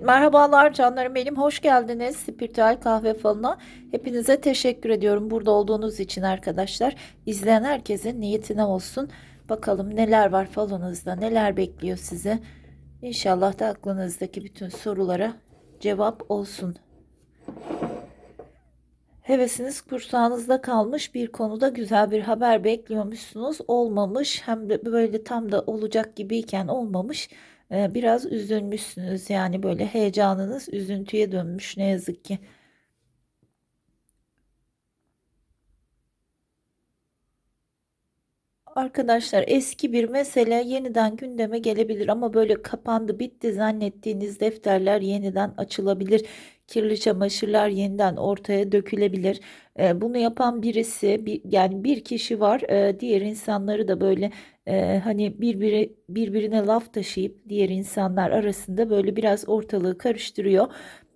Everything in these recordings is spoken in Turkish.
Merhabalar canlarım benim hoş geldiniz Spiritüel Kahve Falı'na. Hepinize teşekkür ediyorum burada olduğunuz için arkadaşlar. İzleyen herkesin niyetine olsun. Bakalım neler var falınızda neler bekliyor sizi. İnşallah da aklınızdaki bütün sorulara cevap olsun. Hevesiniz kursağınızda kalmış bir konuda güzel bir haber bekliyormuşsunuz. Olmamış hem de böyle tam da olacak gibiyken olmamış. Biraz üzülmüşsünüz yani böyle heyecanınız üzüntüye dönmüş ne yazık ki. Arkadaşlar eski bir mesele yeniden gündeme gelebilir ama böyle kapandı bitti zannettiğiniz defterler yeniden açılabilir. Kirli çamaşırlar yeniden ortaya dökülebilir. Ee, bunu yapan birisi bir, yani bir kişi var Ee, diğer insanları da böyle e, hani birbiri birbirine laf taşıyıp diğer insanlar arasında böyle biraz ortalığı karıştırıyor.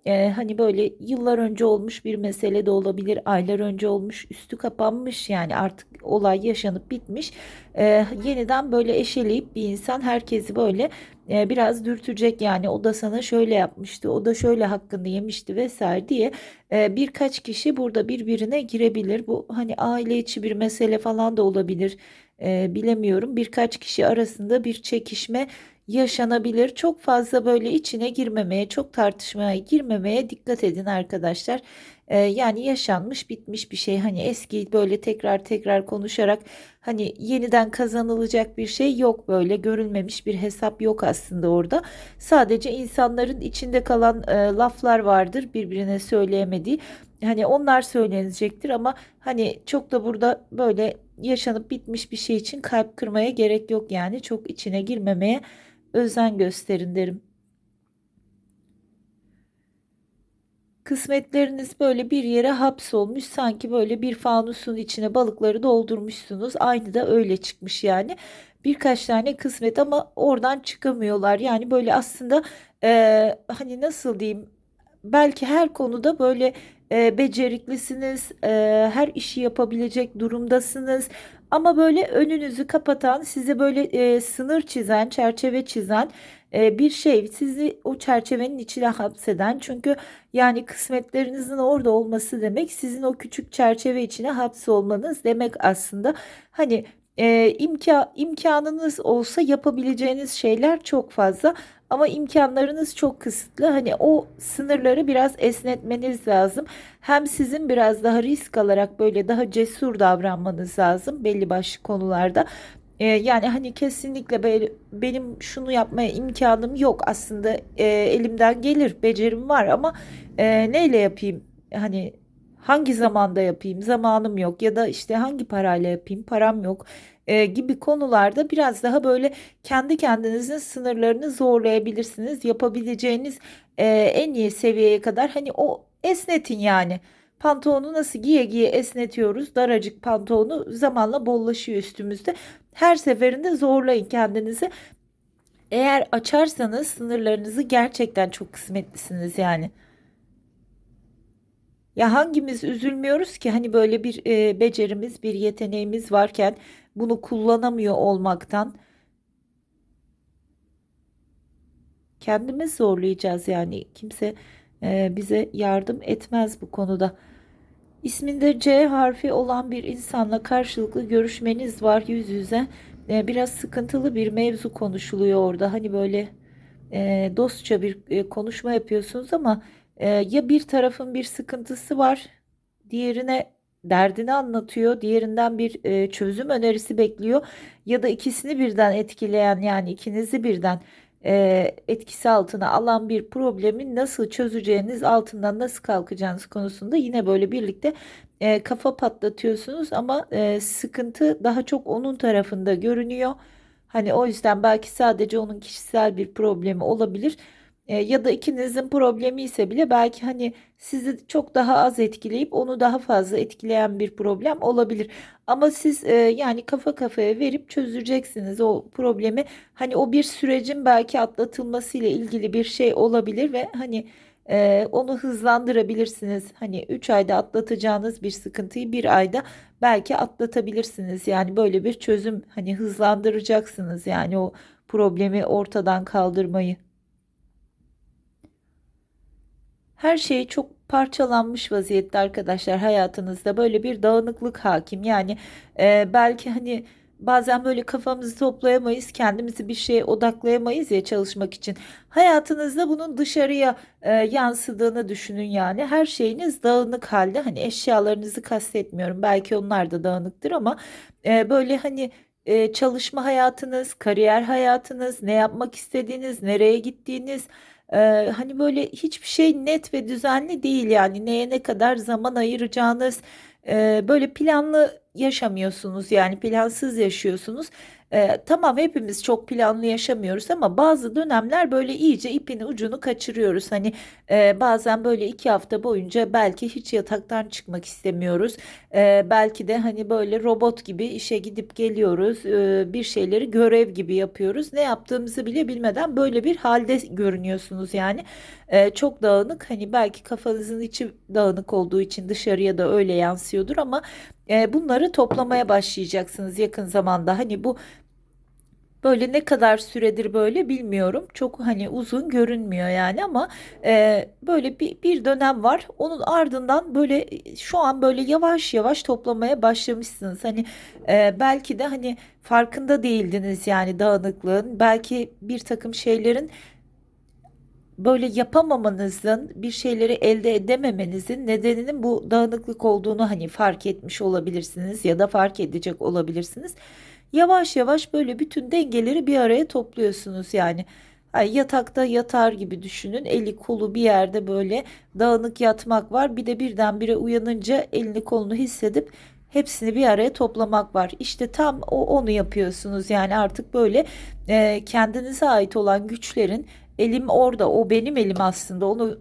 Ee, hani böyle yıllar önce olmuş bir mesele de olabilir, aylar önce olmuş, üstü kapanmış yani artık olay yaşanıp bitmiş. Ee, yeniden böyle eşeleyip bir insan herkesi böyle e, biraz dürtecek yani o da sana şöyle yapmıştı, o da şöyle hakkını yemişti vesaire diye e, birkaç kişi burada birbirine girebilir. Bu hani aile içi bir mesele falan da olabilir. E, bilemiyorum. Birkaç kişi arasında bir çekişme yaşanabilir. Çok fazla böyle içine girmemeye, çok tartışmaya girmemeye dikkat edin arkadaşlar. Ee, yani yaşanmış bitmiş bir şey. Hani eski böyle tekrar tekrar konuşarak hani yeniden kazanılacak bir şey yok böyle görülmemiş bir hesap yok aslında orada. Sadece insanların içinde kalan e, laflar vardır birbirine söyleyemediği. Hani onlar söylenecektir ama hani çok da burada böyle yaşanıp bitmiş bir şey için kalp kırmaya gerek yok yani çok içine girmemeye özen gösterin derim. Kısmetleriniz böyle bir yere hapsolmuş sanki böyle bir fanusun içine balıkları doldurmuşsunuz. Aynı da öyle çıkmış yani. Birkaç tane kısmet ama oradan çıkamıyorlar. Yani böyle aslında e, hani nasıl diyeyim belki her konuda böyle e, beceriklisiniz, e, her işi yapabilecek durumdasınız. Ama böyle önünüzü kapatan, size böyle e, sınır çizen, çerçeve çizen e, bir şey sizi o çerçevenin içine hapseden. Çünkü yani kısmetlerinizin orada olması demek sizin o küçük çerçeve içine hapsolmanız demek aslında. Hani e, imka, imkanınız olsa yapabileceğiniz şeyler çok fazla ama imkanlarınız çok kısıtlı. Hani o sınırları biraz esnetmeniz lazım. Hem sizin biraz daha risk alarak böyle daha cesur davranmanız lazım belli başlı konularda. Ee, yani hani kesinlikle böyle benim şunu yapmaya imkanım yok aslında e, elimden gelir becerim var ama e, neyle yapayım hani hangi zamanda yapayım zamanım yok ya da işte hangi parayla yapayım param yok e, gibi konularda biraz daha böyle kendi kendinizin sınırlarını zorlayabilirsiniz yapabileceğiniz e, en iyi seviyeye kadar hani o esnetin yani. Pantolonu nasıl giye giye esnetiyoruz. Daracık pantolonu zamanla bollaşıyor üstümüzde. Her seferinde zorlayın kendinizi. Eğer açarsanız sınırlarınızı gerçekten çok kısmetlisiniz yani. Ya hangimiz üzülmüyoruz ki hani böyle bir e, becerimiz, bir yeteneğimiz varken bunu kullanamıyor olmaktan kendimiz zorlayacağız yani. Kimse e, bize yardım etmez bu konuda. İsminde C harfi olan bir insanla karşılıklı görüşmeniz var yüz yüze. E, biraz sıkıntılı bir mevzu konuşuluyor orada. Hani böyle e, dostça bir e, konuşma yapıyorsunuz ama e, ya bir tarafın bir sıkıntısı var, diğerine derdini anlatıyor, diğerinden bir e, çözüm önerisi bekliyor ya da ikisini birden etkileyen yani ikinizi birden e, etkisi altına alan bir problemi nasıl çözeceğiniz, altından nasıl kalkacağınız konusunda yine böyle birlikte e, kafa patlatıyorsunuz ama e, sıkıntı daha çok onun tarafında görünüyor. Hani o yüzden belki sadece onun kişisel bir problemi olabilir. Ya da ikinizin problemi ise bile belki hani sizi çok daha az etkileyip onu daha fazla etkileyen bir problem olabilir. Ama siz e, yani kafa kafaya verip çözeceksiniz o problemi. Hani o bir sürecin belki atlatılması ile ilgili bir şey olabilir ve hani e, onu hızlandırabilirsiniz. Hani 3 ayda atlatacağınız bir sıkıntıyı bir ayda belki atlatabilirsiniz. Yani böyle bir çözüm hani hızlandıracaksınız yani o problemi ortadan kaldırmayı. Her şey çok parçalanmış vaziyette arkadaşlar hayatınızda böyle bir dağınıklık hakim. Yani e, belki hani bazen böyle kafamızı toplayamayız, kendimizi bir şeye odaklayamayız ya çalışmak için. Hayatınızda bunun dışarıya e, yansıdığını düşünün yani. Her şeyiniz dağınık halde. Hani eşyalarınızı kastetmiyorum. Belki onlar da dağınıktır ama e, böyle hani e, çalışma hayatınız, kariyer hayatınız, ne yapmak istediğiniz, nereye gittiğiniz, e, hani böyle hiçbir şey net ve düzenli değil yani neye ne kadar zaman ayıracağınız, e, böyle planlı yaşamıyorsunuz yani plansız yaşıyorsunuz. E, tamam hepimiz çok planlı yaşamıyoruz ama bazı dönemler böyle iyice ipin ucunu kaçırıyoruz. Hani e, bazen böyle iki hafta boyunca belki hiç yataktan çıkmak istemiyoruz. E, belki de hani böyle robot gibi işe gidip geliyoruz. E, bir şeyleri görev gibi yapıyoruz. Ne yaptığımızı bile bilmeden böyle bir halde görünüyorsunuz yani. E, çok dağınık hani belki kafanızın içi dağınık olduğu için dışarıya da öyle yansıyordur ama e, bunları toplamaya başlayacaksınız yakın zamanda. Hani bu Böyle ne kadar süredir böyle bilmiyorum. Çok hani uzun görünmüyor yani ama e, böyle bir, bir dönem var. Onun ardından böyle e, şu an böyle yavaş yavaş toplamaya başlamışsınız. Hani e, belki de hani farkında değildiniz yani dağınıklığın. Belki bir takım şeylerin böyle yapamamanızın, bir şeyleri elde edememenizin nedeninin bu dağınıklık olduğunu hani fark etmiş olabilirsiniz ya da fark edecek olabilirsiniz. Yavaş yavaş böyle bütün dengeleri bir araya topluyorsunuz yani. Ay yatakta yatar gibi düşünün. Eli kolu bir yerde böyle dağınık yatmak var. Bir de birdenbire uyanınca elini kolunu hissedip hepsini bir araya toplamak var. İşte tam o onu yapıyorsunuz. Yani artık böyle e, kendinize ait olan güçlerin elim orada. O benim elim aslında. Onu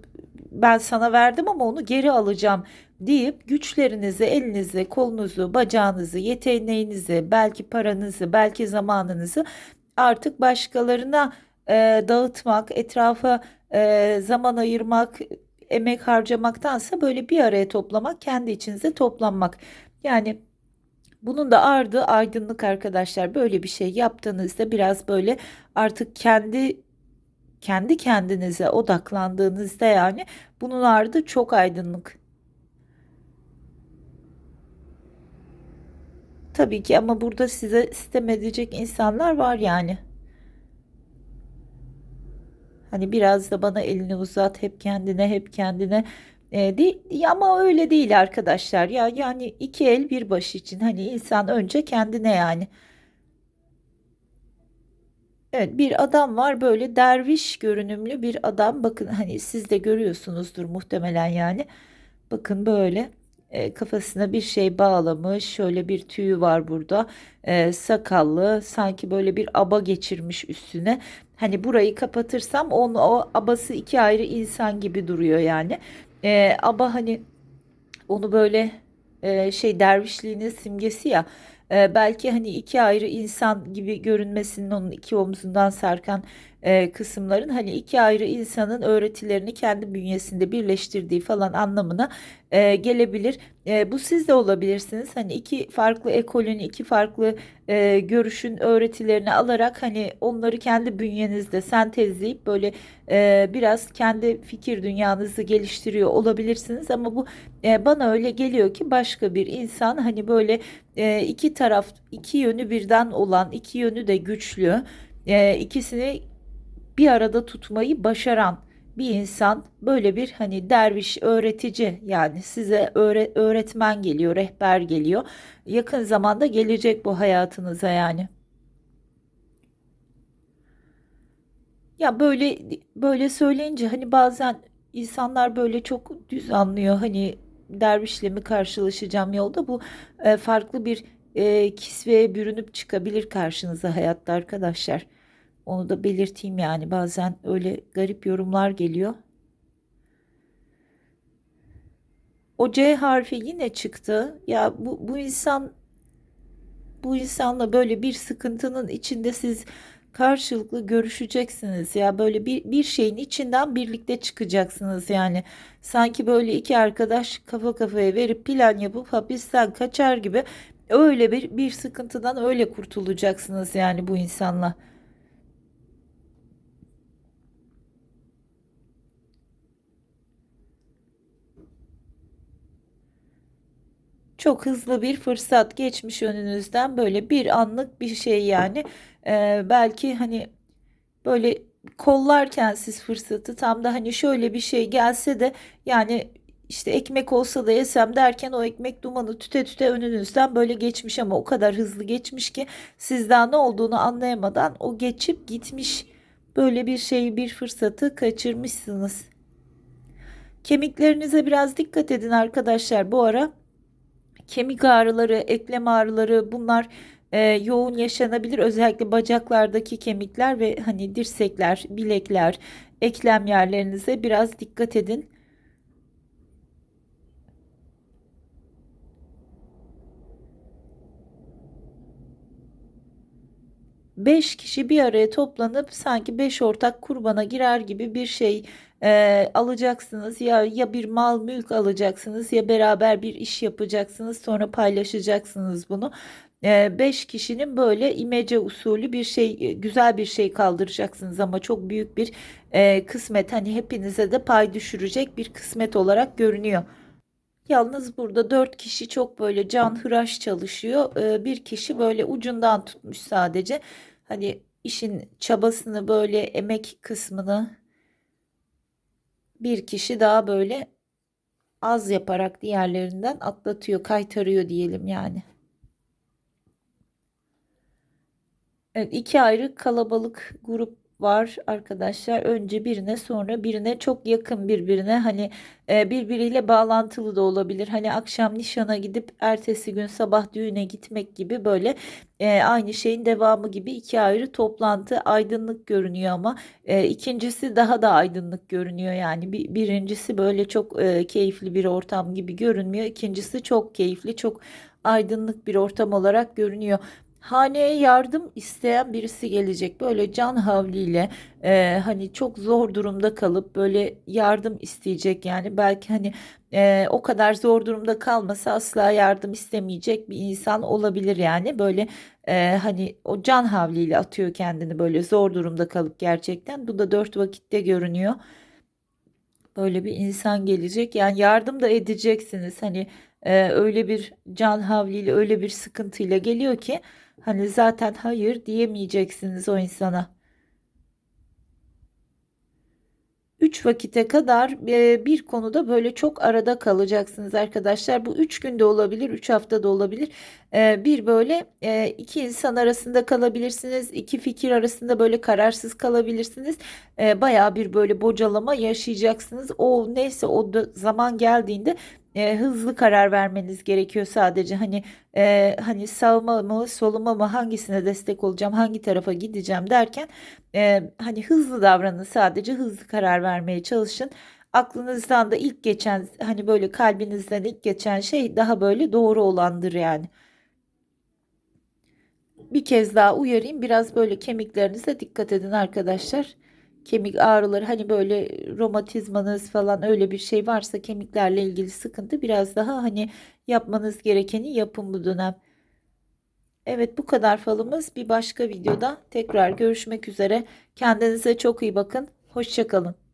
ben sana verdim ama onu geri alacağım deyip güçlerinizi, elinizi, kolunuzu, bacağınızı, yeteneğinizi, belki paranızı, belki zamanınızı artık başkalarına e, dağıtmak, etrafa e, zaman ayırmak, emek harcamaktansa böyle bir araya toplamak, kendi içinize toplanmak. Yani bunun da ardı aydınlık arkadaşlar. Böyle bir şey yaptığınızda biraz böyle artık kendi kendi kendinize odaklandığınızda yani bunun ardı çok aydınlık. Tabii ki ama burada size sitem edecek insanlar var yani. Hani biraz da bana elini uzat hep kendine hep kendine e, değil ama öyle değil arkadaşlar ya yani iki el bir baş için hani insan önce kendine yani. Evet bir adam var böyle derviş görünümlü bir adam. Bakın hani siz de görüyorsunuzdur muhtemelen yani. Bakın böyle e, kafasına bir şey bağlamış şöyle bir tüyü var burada e, sakallı sanki böyle bir aba geçirmiş üstüne. Hani burayı kapatırsam onun o abası iki ayrı insan gibi duruyor yani. E, aba hani onu böyle e, şey dervişliğinin simgesi ya e, belki hani iki ayrı insan gibi görünmesinin onun iki omzundan sarkan e, kısımların hani iki ayrı insanın öğretilerini kendi bünyesinde birleştirdiği falan anlamına e, gelebilir. E, bu siz de olabilirsiniz. Hani iki farklı ekolün, iki farklı e, görüşün öğretilerini alarak hani onları kendi bünyenizde sentezleyip böyle e, biraz kendi fikir dünyanızı geliştiriyor olabilirsiniz. Ama bu e, bana öyle geliyor ki başka bir insan hani böyle e, iki taraf, iki yönü birden olan, iki yönü de güçlü, e, ikisini bir arada tutmayı başaran bir insan böyle bir hani derviş öğretici yani size öğre öğretmen geliyor, rehber geliyor. Yakın zamanda gelecek bu hayatınıza yani. Ya böyle böyle söyleyince hani bazen insanlar böyle çok düz anlıyor. Hani dervişle mi karşılaşacağım yolda bu e, farklı bir e, kisveye bürünüp çıkabilir karşınıza hayatta arkadaşlar. Onu da belirteyim yani bazen öyle garip yorumlar geliyor. O C harfi yine çıktı. Ya bu, bu insan bu insanla böyle bir sıkıntının içinde siz karşılıklı görüşeceksiniz ya böyle bir, bir şeyin içinden birlikte çıkacaksınız yani sanki böyle iki arkadaş kafa kafaya verip plan yapıp hapisten kaçar gibi öyle bir bir sıkıntıdan öyle kurtulacaksınız yani bu insanla. Çok hızlı bir fırsat geçmiş önünüzden. Böyle bir anlık bir şey yani. Ee, belki hani böyle kollarken siz fırsatı tam da hani şöyle bir şey gelse de yani işte ekmek olsa da yesem derken o ekmek dumanı tüte tüte önünüzden böyle geçmiş ama o kadar hızlı geçmiş ki siz daha ne olduğunu anlayamadan o geçip gitmiş. Böyle bir şeyi bir fırsatı kaçırmışsınız. Kemiklerinize biraz dikkat edin arkadaşlar. Bu ara kemik ağrıları, eklem ağrıları bunlar e, yoğun yaşanabilir. Özellikle bacaklardaki kemikler ve hani dirsekler, bilekler, eklem yerlerinize biraz dikkat edin. 5 kişi bir araya toplanıp sanki 5 ortak kurbana girer gibi bir şey e, alacaksınız ya ya bir mal mülk alacaksınız ya beraber bir iş yapacaksınız sonra paylaşacaksınız bunu. 5 kişinin böyle imece usulü bir şey e, güzel bir şey kaldıracaksınız ama çok büyük bir e, kısmet hani hepinize de pay düşürecek bir kısmet olarak görünüyor. Yalnız burada dört kişi çok böyle canhıraş çalışıyor. Ee, bir kişi böyle ucundan tutmuş sadece. Hani işin çabasını böyle emek kısmını bir kişi daha böyle az yaparak diğerlerinden atlatıyor, kaytarıyor diyelim yani. Evet, iki ayrı kalabalık grup var arkadaşlar. Önce birine sonra birine çok yakın birbirine hani e, birbiriyle bağlantılı da olabilir. Hani akşam nişana gidip ertesi gün sabah düğüne gitmek gibi böyle e, aynı şeyin devamı gibi iki ayrı toplantı aydınlık görünüyor ama e, ikincisi daha da aydınlık görünüyor yani bir, birincisi böyle çok e, keyifli bir ortam gibi görünmüyor. İkincisi çok keyifli çok aydınlık bir ortam olarak görünüyor haneye yardım isteyen birisi gelecek. Böyle can havliyle e, hani çok zor durumda kalıp böyle yardım isteyecek. Yani belki hani e, o kadar zor durumda kalmasa asla yardım istemeyecek bir insan olabilir yani. Böyle e, hani o can havliyle atıyor kendini böyle zor durumda kalıp gerçekten. Bu da dört vakitte görünüyor. Böyle bir insan gelecek. Yani yardım da edeceksiniz. Hani e, öyle bir can havliyle öyle bir sıkıntıyla geliyor ki Hani zaten hayır diyemeyeceksiniz o insana. Üç vakite kadar e, bir konuda böyle çok arada kalacaksınız arkadaşlar. Bu üç günde olabilir, üç haftada olabilir. E, bir böyle e, iki insan arasında kalabilirsiniz. iki fikir arasında böyle kararsız kalabilirsiniz. Bayağı bir böyle bocalama yaşayacaksınız. O neyse o zaman geldiğinde e, hızlı karar vermeniz gerekiyor sadece. Hani e, hani sağıma mı soluma mı hangisine destek olacağım, hangi tarafa gideceğim derken e, hani hızlı davranın sadece hızlı karar vermeye çalışın. Aklınızdan da ilk geçen hani böyle kalbinizden ilk geçen şey daha böyle doğru olandır yani. Bir kez daha uyarayım biraz böyle kemiklerinize dikkat edin arkadaşlar kemik ağrıları hani böyle romatizmanız falan öyle bir şey varsa kemiklerle ilgili sıkıntı biraz daha hani yapmanız gerekeni yapın bu dönem. Evet bu kadar falımız bir başka videoda tekrar görüşmek üzere. Kendinize çok iyi bakın. Hoşçakalın.